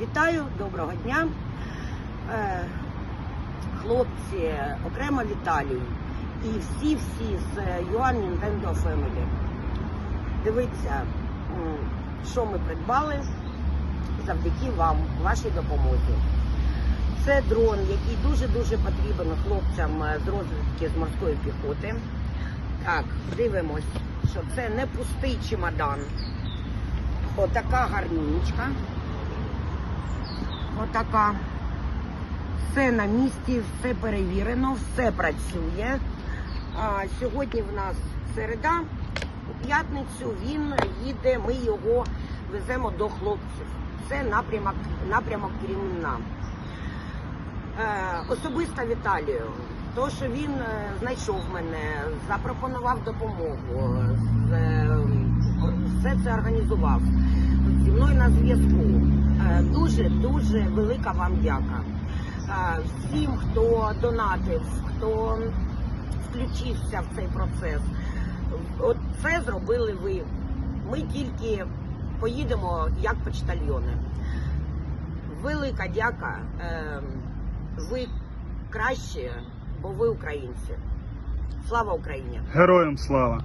Вітаю, доброго дня. Е, Хлопці, окремо Віталій і всі-всі з Yuan Nintendo Family. Дивіться, що ми придбали завдяки вам, вашій допомозі. Це дрон, який дуже-дуже потрібен хлопцям е, з розвідки з морської піхоти. Так, дивимось, що це не пустий чемодан. Отака гарнінечка. Отака. Все на місці, все перевірено, все працює. А, сьогодні в нас середа. У п'ятницю він їде, ми його веземо до хлопців. Це напрямок, напрямок Кремінна. Е, особисто Віталію, то, що він е, знайшов мене, запропонував допомогу, е, все це організував зі мною на зв'язку. Е, Дуже дуже велика вам дяка. Е, Всім, хто донатив, хто включився в цей процес. От це зробили ви. Ми тільки поїдемо як почтальйони. Велика дяка. Е, Ви кращі, бо ви українці. Слава Україні! Героям слава!